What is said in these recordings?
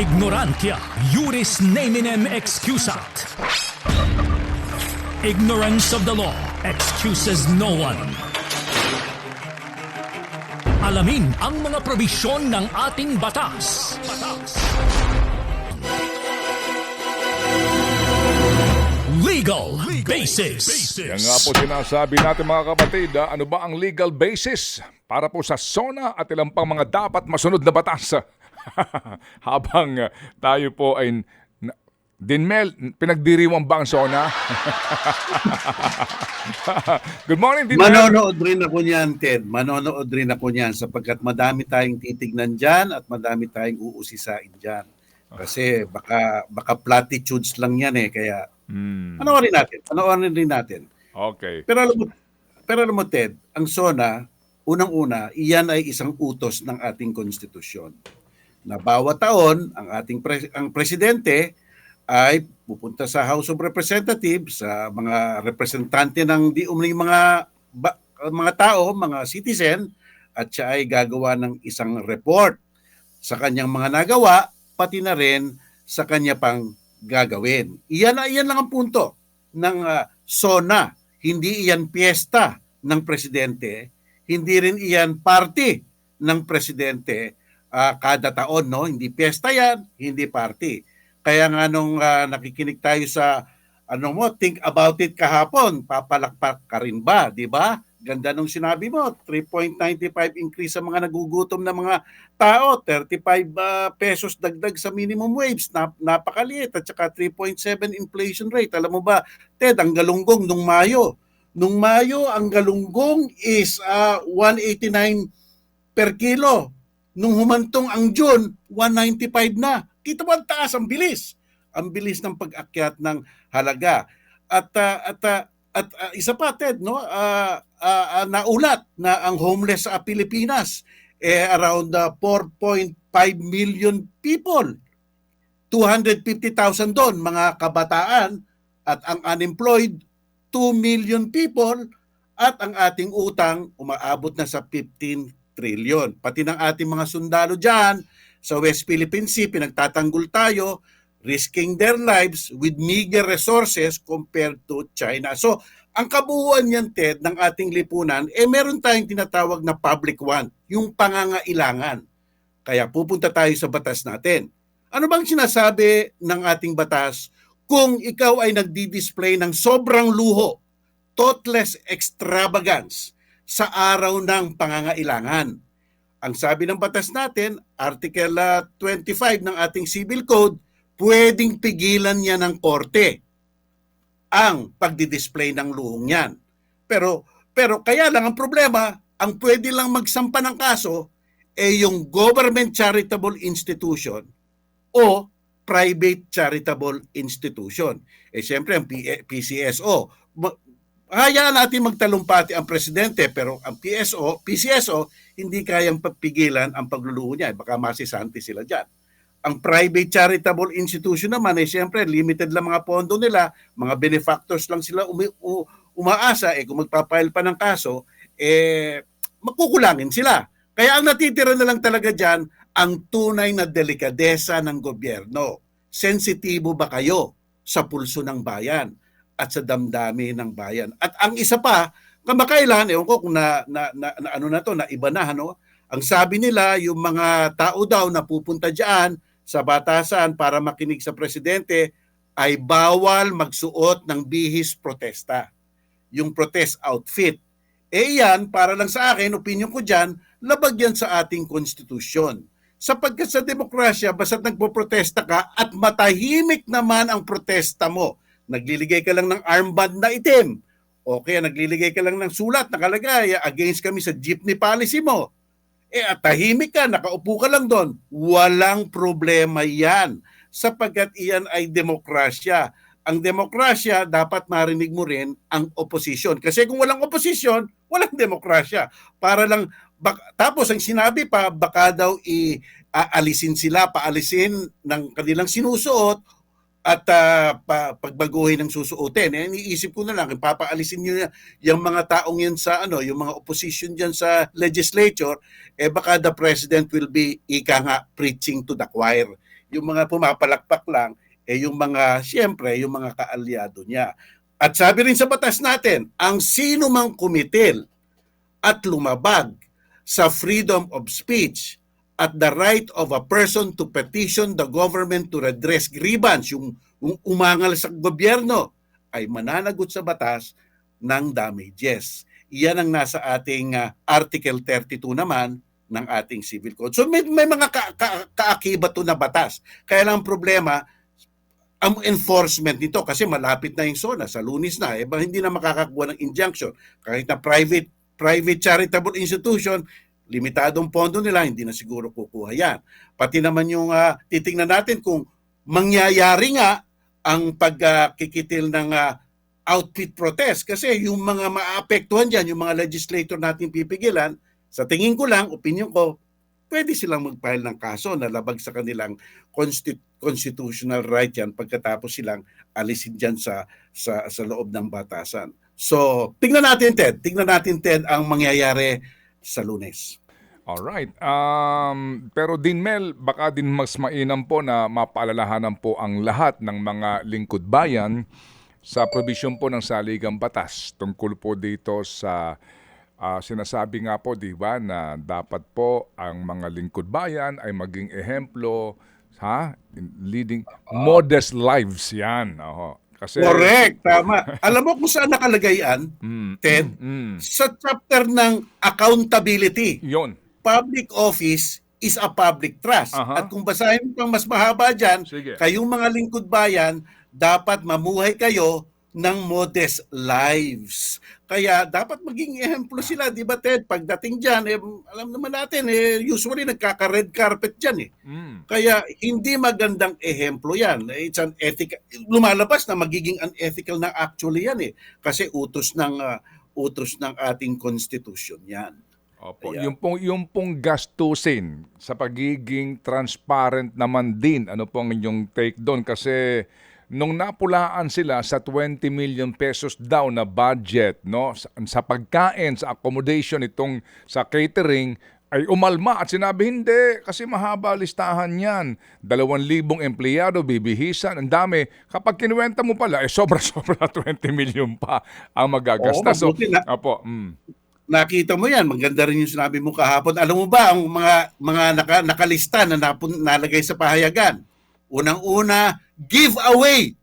Ignorantia, juris neminem excusat. Ignorance of the law excuses no one. Alamin ang mga probisyon ng ating batas. Legal, basis. Yan nga po sinasabi natin mga kapatid, ah, ano ba ang legal basis para po sa SONA at ilang pang mga dapat masunod na batas? Habang ah, tayo po ay... Dinmel, pinagdiriwang ba ang SONA? Good morning, Dinmel. Manonood rin ako niyan, Ted. Manonood rin ako niyan sapagkat madami tayong titignan dyan at madami tayong uusisain dyan. Kasi baka, baka platitudes lang yan eh. Kaya Hmm, panoorin natin. Panoorin rin natin. okay. Pero alam mo, pero alam mo Ted, ang SONA, unang-una, iyan ay isang utos ng ating konstitusyon. Na bawat taon, ang ating pres- ang presidente ay pupunta sa House of Representatives, sa mga representante ng di umling mga ba- mga tao, mga citizen, at siya ay gagawa ng isang report sa kanyang mga nagawa, pati na rin sa kanya pang gagawin. Iyan, iyan lang ang punto ng ah, SONA. Hindi iyan piyesta ng presidente, hindi rin iyan party ng presidente ah, kada taon, no? Hindi piyesta yan, hindi party. Kaya nga nung ah, nakikinig tayo sa ano mo, think about it kahapon, papalakpak ka rin ba, di ba? Ganda nung sinabi mo, 3.95 increase sa mga nagugutom na mga tao, 35 ah, pesos dagdag sa minimum wage, nap- napakaliit, at saka 3.7 inflation rate. Alam mo ba, Ted, ang galunggong nung Mayo, nung Mayo, ang galunggong is ah, 189 per kilo. Nung humantong ang June, 195 na. Kita mo ang taas, ang bilis. Ang bilis ng pag-akyat ng halaga. At ah, at ah, at ah, isa pa Ted, no? Ah, ah, ah, naulat na ang homeless sa Pilipinas eh around ah, 4.5 million people. 250,000 doon mga kabataan at ang unemployed 2 million people at ang ating utang umaabot na sa 15 trillion. Pati ng ating mga sundalo dyan sa West Philippine Sea, pinagtatanggol tayo, risking their lives with meager resources compared to China. So, ang kabuuan niyan, Ted, ng ating lipunan, eh meron tayong tinatawag na public want, yung pangangailangan. Kaya pupunta tayo sa batas natin. Ano bang sinasabi ng ating batas kung ikaw ay nagdi-display ng sobrang luho, thoughtless extravagance sa araw ng pangangailangan? Ang sabi ng batas natin, Article ah, 25 ng ating Civil Code, pwedeng pigilan niya ng korte ang pagdi-display ng luhong yan. Pero pero kaya lang ang problema, ang pwede lang magsampa ng kaso ay yung government charitable institution o private charitable institution. Eh siyempre ang PCSO, ma- hayaan natin magtalumpati ang presidente pero ang PSO, PCSO hindi kayang papigilan ang pagluluho niya. Baka masisanti sila diyan. Ang private charitable institution naman eh siyempre limited lang mga pondo nila, mga benefactors lang sila umi- u- umaasa eh kung magpapile pa ng kaso eh makukulangin sila. Kaya ang natitira na lang talaga diyan ang tunay na delikadesa ng gobyerno. Sensitibo ba kayo sa pulso ng bayan at sa damdami ng bayan? At ang isa pa, kamakailan, ewan ko kung na, na, na, na ano na to, na iba na, ano? Ang sabi nila, yung mga tao daw na pupunta diyan sa batasan para makinig sa presidente ay bawal magsuot ng bihis protesta. Yung protest outfit. Eh yan, para lang sa akin, opinion ko dyan, labag yan sa ating konstitusyon. Sapagkat sa demokrasya, basta't nagpo-protesta ka at matahimik naman ang protesta mo, nagliligay ka lang ng armband na itim, o kaya nagliligay ka lang ng sulat nakalagay against kami sa jeepney policy mo, eh at tahimik ka, nakaupo ka lang doon, walang problema yan sapagkat iyan ay demokrasya. Ang demokrasya, dapat marinig mo rin ang opposition. Kasi kung walang opposition, walang demokrasya. Para lang, bak- tapos ang sinabi pa, baka daw i aalisin sila, paalisin ng kanilang sinusuot at ah, pa, pagbaguhin ng susuotin. Eh, iniisip ko na lang, papaalisin nyo na- yung mga taong yun sa ano, yung mga opposition diyan sa legislature, eh baka the president will be ika nga preaching to the choir. yung mga pumapalakpak lang, eh yung mga, siyempre, yung mga kaalyado niya. At sabi rin sa batas natin, ang sino mang kumitil at lumabag sa freedom of speech at the right of a person to petition the government to redress grievance, yung, yung umangal sa gobyerno, ay mananagot sa batas ng damages. Iyan ang nasa ating ah, Article 32 naman ng ating Civil Code. So may, may mga ka, ka, kaakibat to na batas. Kaya lang ang problema, ang enforcement nito kasi malapit na yung SONA sa lunis na eh hindi na makakakuha ng injunction kahit na private private charitable institution limitadong pondo nila hindi na siguro kukuha yan pati naman yung ah, titingnan natin kung mangyayari nga ang pagkikitil ng ah, outfit protest kasi yung mga maapektuhan diyan yung mga legislator natin pipigilan sa tingin ko lang opinion ko pwede silang mag-file ng kaso na labag sa kanilang consti- constitutional right yan pagkatapos silang alisin dyan sa, sa, sa loob ng batasan. So, tingnan natin, Ted. Tingnan natin, Ted, ang mangyayari sa lunes. Alright. Um, pero din Mel, baka din mas mainam po na mapaalalahanan po ang lahat ng mga lingkod bayan sa provision po ng saligang batas tungkol po dito sa ah, sinasabi nga po, di ba, na dapat po ang mga lingkod bayan ay maging ehemplo, ha? In Leading modest lives yan. Oho. Kasi, Correct, tama. Alam mo kung saan nakalagay yan, Mm, Ted? mm, Sa chapter ng accountability. yun. Public office is a public trust. Aha. At kung basahin mo pang mas mahaba dyan, Sige. kayong mga lingkod bayan, dapat mamuhay kayo ng modest lives. Kaya dapat maging ehemplo sila, di ba Ted? Pagdating dyan, eh, alam naman natin, eh, usually nagkaka-red carpet dyan eh. Mm, Kaya hindi magandang ehemplo yan. It's an ethical, lumalabas na magiging unethical na actually yan eh. Kasi utos ng, ah, utos ng ating constitution yan. Opo, Kaya- yung pong yung pong gastusin sa pagiging transparent naman din. Ano pong inyong take doon kasi nung napulaan sila sa 20 million pesos daw na budget no sa, sa pagkain, sa accommodation itong sa catering ay umalma at sinabi hindi kasi mahaba listahan yan. Dalawang libong empleyado, bibihisan, ang dami. Kapag kinuwenta mo pala, eh sobra-sobra 20 million pa ang magagasta. Oo, mabuti na- Opo, mm. Nakita mo yan, maganda rin yung sinabi mo kahapon. Alam mo ba ang mga mga naka, nakalista na napun, nalagay sa pahayagan? Unang-una, giveaway.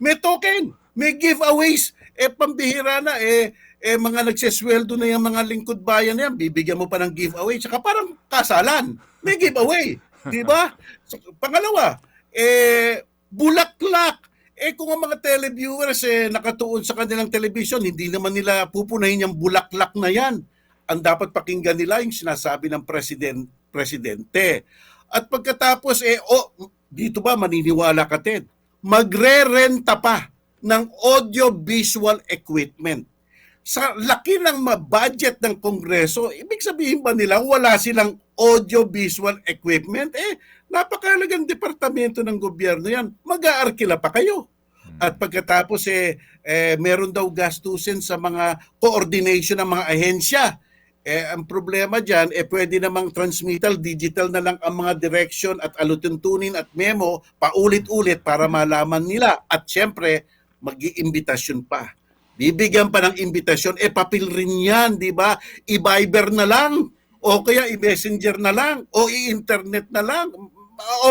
May token, may giveaways. Eh pambihira na eh eh mga nagsesweldo na yung mga lingkod bayan na yan, bibigyan mo pa ng giveaway. Tsaka parang kasalan, may giveaway. Di ba? So, pangalawa, eh, bulaklak. Eh kung ang mga televiewers eh, nakatuon sa kanilang television, hindi naman nila pupunahin yung bulaklak na yan. Ang dapat pakinggan nila yung sinasabi ng president, presidente. At pagkatapos, eh, oh, dito ba maniniwala ka, Ted? Magre-renta pa ng audio-visual equipment. Sa laki ng ma-budget ng Kongreso, ibig sabihin ba nila wala silang audio-visual equipment? Eh, napakalagang departamento ng gobyerno yan. Mag-aarkila pa kayo. At pagkatapos eh, eh meron daw gastusin sa mga coordination ng mga ahensya. Eh ang problema diyan eh pwede namang transmittal digital na lang ang mga direction at alutuntunin at memo paulit-ulit para malaman nila at syempre mag-iimbitasyon pa. Bibigyan pa ng imbitasyon eh papel rin 'yan, 'di ba? I-Viber na lang o kaya i-messenger na lang o i-internet na lang.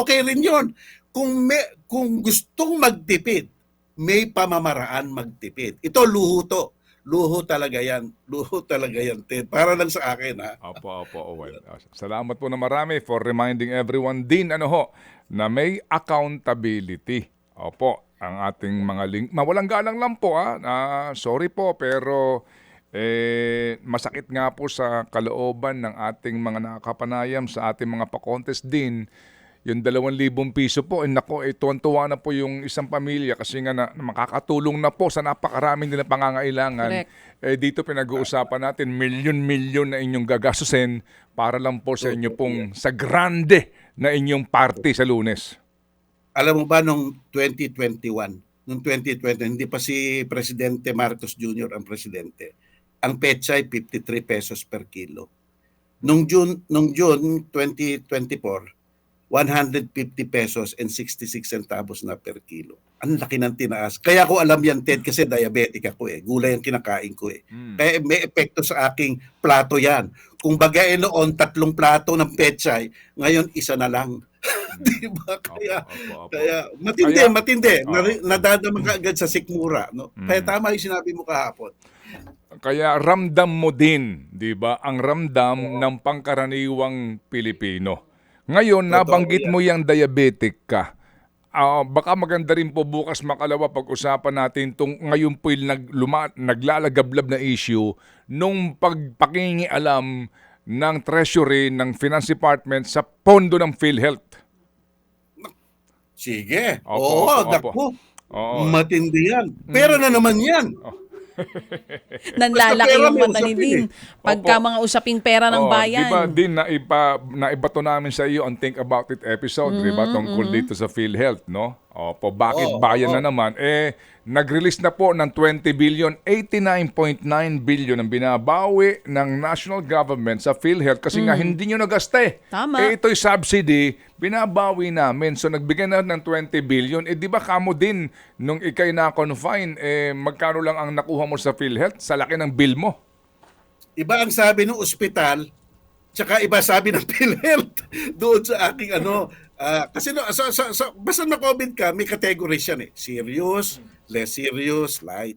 Okay rin 'yon. Kung may, kung gustong magtipid, may pamamaraan magtipid. Ito luho to. Luho talaga yan. Luho talaga yan, Ted. Para lang sa akin, ha? Opo, opo, Owen. Salamat po na marami for reminding everyone din, ano ho, na may accountability. Opo, ang ating mga link. Mawalang galang lang po, ah. Ah, sorry po, pero eh, masakit nga po sa kalooban ng ating mga nakapanayam sa ating mga pa-contest din yung dalawang libong piso po, eh, nako, eh, tuwan-tuwa na po yung isang pamilya kasi nga na, na makakatulong na po sa napakaraming nila pangangailangan. Correct. Eh, dito pinag-uusapan natin, milyon-milyon na inyong gagastusin para lang po sa inyo pong sa grande na inyong party sa lunes. Alam mo ba nung 2021, nung 2020, hindi pa si Presidente Marcos Jr. ang presidente. Ang petsa ay 53 pesos per kilo. Nung June, nung June 2024, 150 pesos and 66 centavos na per kilo. Ang laki ng tinaas. Kaya ko alam yan, Ted, kasi diabetic ako eh. Gulay ang kinakain ko eh. Mm. Kaya may epekto sa aking plato yan. Kung bagay noon, tatlong plato ng pechay, ngayon isa na lang. Di ba? Kaya, Opo, opo, opo. kaya matindi, Kaya- matindi. Oo. Nadadama ka agad sa sikmura. No? Kaya Mm. tama yung sinabi mo kahapon. Kaya ramdam mo din, 'di ba, ang ramdam ng pangkaraniwang Pilipino. Ngayon, nabanggit yan. mo yung diabetic ka. Ah, baka maganda rin po bukas makalawa pag-usapan natin tong ngayon po yung nag, luma, naglalagablab na issue nung pagpakingialam ng Treasury ng Finance Department sa pondo ng PhilHealth. Sige. Opo, Oo, opo, opo. naku. Oo. Mm. Matindi yan. Pero na naman yan. Nanlalaki pera yung mata ni Din. eh. Pagka Opo. mga usaping pera ng Oh, bayan. Di ba, din naiba, naibato namin sa iyo ang Think About It episode, di ba, tungkol dito sa PhilHealth, no? Opo, bakit Oo, bayan oo. na naman? Eh, nag-release na po ng 20 billion, 89.9 billion ang binabawi ng national government sa PhilHealth kasi nga hindi nyo nagaste. Tama. Eh, ito'y subsidy, binabawi namin. So, nagbigay na ng 20 billion. Eh, di ba kamo din, nung ikay na-confine, eh, magkano lang ang nakuha mo sa PhilHealth? Sa laki ng bill mo. Iba ang sabi ng ospital, tsaka iba sabi ng PhilHealth doon sa aking ano. Ah, kasi no, sa, sa, sa, basta na COVID ka, may categories yan eh. Serious, less serious, light.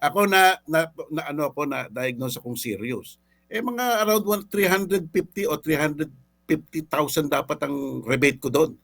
Ako na, na, na ano ako na diagnose akong serious. Eh mga around one- 350 o 350,000 dapat ang rebate ko doon.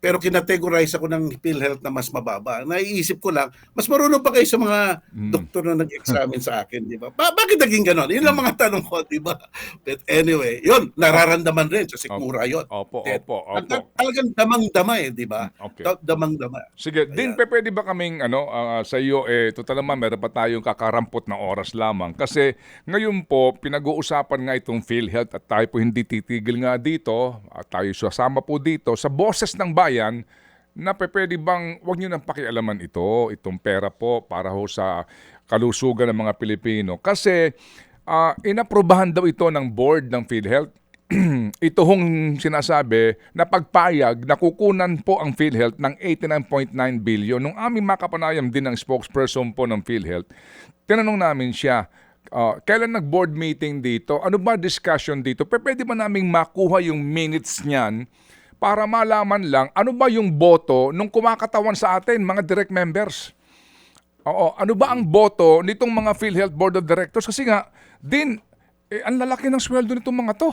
Pero kinategorize ako ng PhilHealth na mas mababa. Naiisip ko lang, mas marunong pa kayo sa mga Mm. doktor na nag-examine sa akin, di ba? Ba- bakit naging ganon? Yun lang mga tanong ko, di ba? But anyway, yun, nararamdaman rin sa sikmura yun. Opo, Ted. opo, opo. at Talagang damang-dama eh, di ba? Okay. Da- Damang-dama. Sige, din pe, pwede ba kaming ano ah, sa iyo eh total naman meron pa tayong kakarampot na oras lamang kasi ngayon po pinag-uusapan nga itong PhilHealth at tayo po hindi titigil nga dito at tayo sasama po dito sa boses ng bayan na pe, pwede bang wag niyo nang pakialaman ito, itong pera po para ho sa kalusugan ng mga Pilipino kasi ah, inaprubahan daw ito ng board ng PhilHealth ito hong sinasabi na pagpayag na kukunan po ang PhilHealth ng 89.9 billion. Nung aming makapanayam din ng spokesperson po ng PhilHealth, tinanong namin siya, ah, kailan nag-board meeting dito? Ano ba discussion dito? Pwede ba naming makuha yung minutes niyan para malaman lang ano ba yung boto nung kumakatawan sa atin, mga direct members? Oo, ano ba ang boto nitong mga PhilHealth Board of Directors? Kasi nga, din, eh, ang lalaki ng sweldo nitong mga to.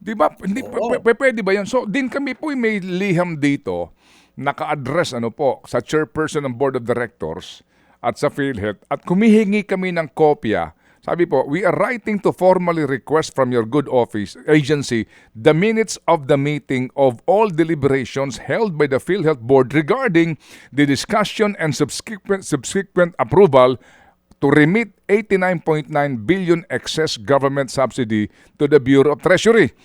Di ba? Hindi, p- pwede ba yan? So, din kami po may liham dito, naka-address ano po, sa chairperson ng Board of Directors at sa PhilHealth at kumihingi kami ng kopya. Sabi po, we are writing to formally request from your good office agency the minutes of the meeting of all deliberations held by the PhilHealth Board regarding the discussion and subsequent, subsequent approval to remit 89.9 billion excess government subsidy to the Bureau of Treasury.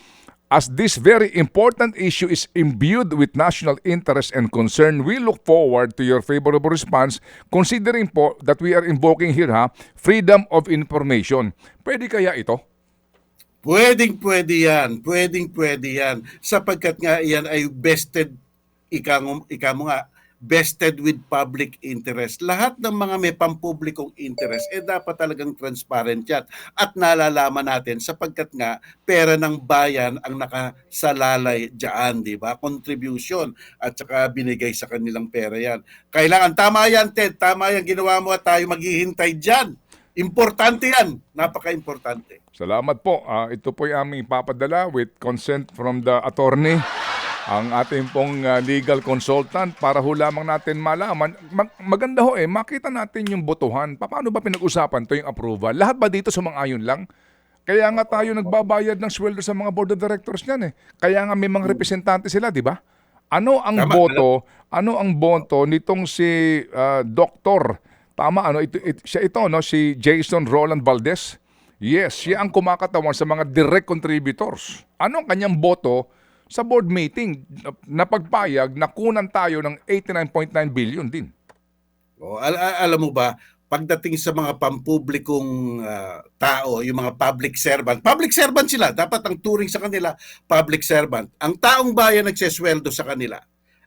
As this very important issue is imbued with national interest and concern, we look forward to your favorable response considering po that we are invoking here ha, freedom of information. Pwede kaya ito? Pwedeng pwede yan. Pwedeng pwede yan. Sapagkat nga yan ay vested, ika, mo- ika mo nga, vested with public interest. Lahat ng mga may pampublikong interest, eh dapat talagang transparent yan. At nalalaman natin sapagkat nga pera ng bayan ang nakasalalay dyan, di ba? Contribution at saka binigay sa kanilang pera yan. Kailangan, tama yan Ted, tama yan ginawa mo at tayo maghihintay dyan. Importante yan. Napaka-importante. Salamat po. Ah, ito po yung aming ipapadala with consent from the attorney, ang ating pong ah, legal consultant para ho lamang natin malaman. Mag- maganda ho eh, makita natin yung botohan. Pa- Paano ba pinag-usapan to yung approval? Lahat ba dito sumang-ayon lang? Kaya nga tayo nagbabayad ng sweldo sa mga board of directors niyan eh. Kaya nga may mga representante sila, di ba? Ano ang Tama, boto? Ano ang boto nitong si ah, Doktor? Tama ano ito, it- siya ito no si Jason Roland Valdez. Yes, siya ang kumakatawan sa mga direct contributors. Ano ang kanyang boto sa board meeting na pagpayag na kunan tayo ng 89.9 billion din? O, al- al- alam mo ba, pagdating sa mga pampublikong ah, tao, yung mga public servant. Public servant sila, dapat ang turing sa kanila public servant. Ang taong bayan nagsesweldo sa kanila.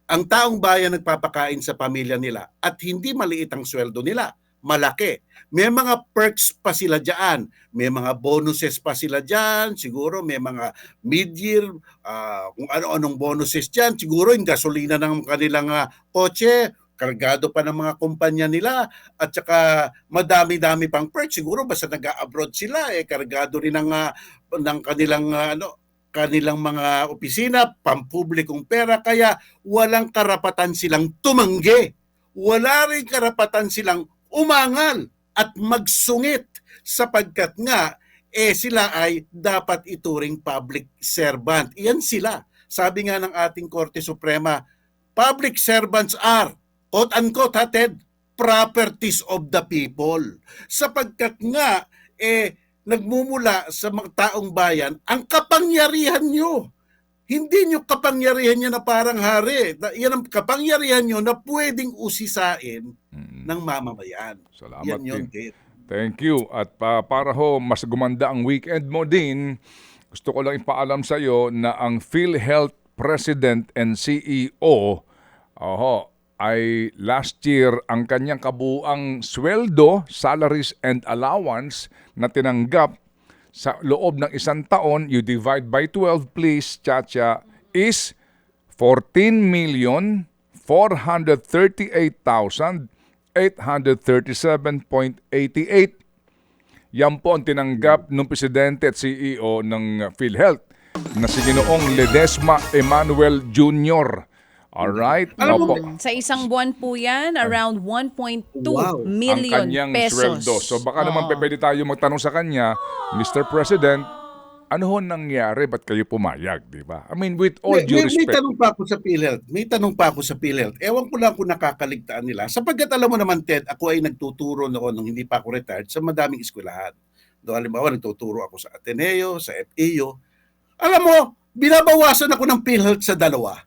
Ang taong bayan nagpapakain sa pamilya nila at hindi maliit ang sweldo nila, malaki. May mga perks pa sila diyan, may mga bonuses pa sila diyan, siguro may mga mid-year ah, kung ano-anong bonuses diyan, siguro yung gasolina ng kanilang ah, kotse, kargado pa ng mga kumpanya nila at saka madami-dami pang perks. Siguro basta nag-abroad sila eh kargado rin ng ah, ng kanilang ah, ano kanilang mga opisina, pampublikong pera. Kaya walang karapatan silang tumanggi. Wala rin karapatan silang umangal at magsungit sapagkat nga eh sila ay dapat ituring public servant. Iyan sila. Sabi nga ng ating Korte Suprema, public servants are quote-unquote ha, Ted, properties of the people. Sapagkat nga, eh, nagmumula sa mga taong bayan ang kapangyarihan nyo. Hindi nyo kapangyarihan nyo na parang hari. Yan ang kapangyarihan nyo na pwedeng usisain. Ng mamamayan. Salamat Yan yun, din. Ted. Thank you. At pa, para ho mas gumanda ang weekend mo din, gusto ko lang ipaalam sa iyo na ang PhilHealth President and CEO oho, ay last year ang kanyang kabuang sweldo, salaries and allowance na tinanggap sa loob ng isang taon, you divide by 12 please, Chacha, is 14 million 438,837.88. Yan po ang tinanggap ng presidente at CEO ng PhilHealth na si Ginoong Ledesma Emmanuel Jr. Alright? Alam mo. Sa isang buwan po yan, around 1.2 Wow. ang million kanyang pesos. sweldo. So baka naman Oo. pwede tayo magtanong sa kanya, Mr. President, ano ho nangyari? Ba't kayo pumayag? Di ba? I mean, with all May, due may, may respect. tanong pa ako sa PhilHealth. May tanong pa ako sa PhilHealth. Ewan ko lang kung nakakaligtaan nila. Sapagkat alam mo naman, Ted, ako ay nagtuturo noon nung hindi pa ako retired sa madaming eskwelahan. Do halimbawa, nagtuturo ako sa Ateneo, sa FEU. Alam mo, binabawasan ako ng PhilHealth sa dalawa.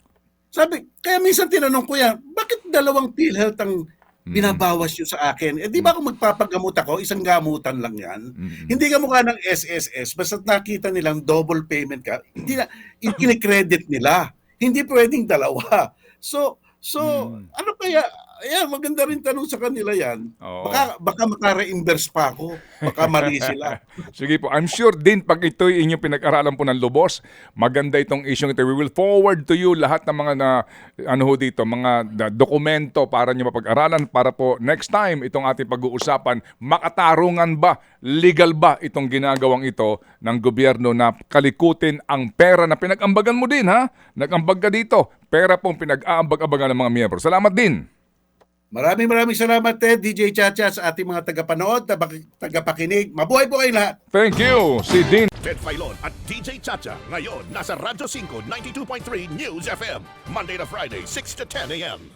Sabi, kaya minsan tinanong ko yan, bakit dalawang PhilHealth ang binabawas nyo sa akin? Eh di ba kung magpapagamot ako, isang gamutan lang yan? Mm. Hindi ka mukha ng SSS, basta nakita nilang double payment ka, hindi na, i-credit nila. Hindi pwedeng dalawa. So, so Hmm. ano kaya, ayan, maganda rin tanong sa kanila yan. Oo. Baka, baka maka-reimburse pa ako. Baka mali sila. Sige po, I'm sure din pag ito'y inyong pinag-aralan po ng lubos, maganda itong issue ito. We will forward to you lahat ng mga na, ano ho dito, mga dokumento para nyo mapag-aralan para po next time itong ating pag-uusapan, makatarungan ba, legal ba itong ginagawang ito ng gobyerno na kalikutin ang pera na pinag-ambagan mo din ha? Nag-ambag ka dito, pera pong pinag-aambag-ambagan ng mga miyembro. Salamat din. Maraming maraming salamat, Ted, DJ Chacha, sa ating mga tagapanood, tagapakinig. Mabuhay po kayo lahat. Thank you, si Dean Ted Filon at DJ Chacha. Ngayon, nasa Radyo 5, 92.3 News FM. Monday to Friday, 6 to 10 a.m.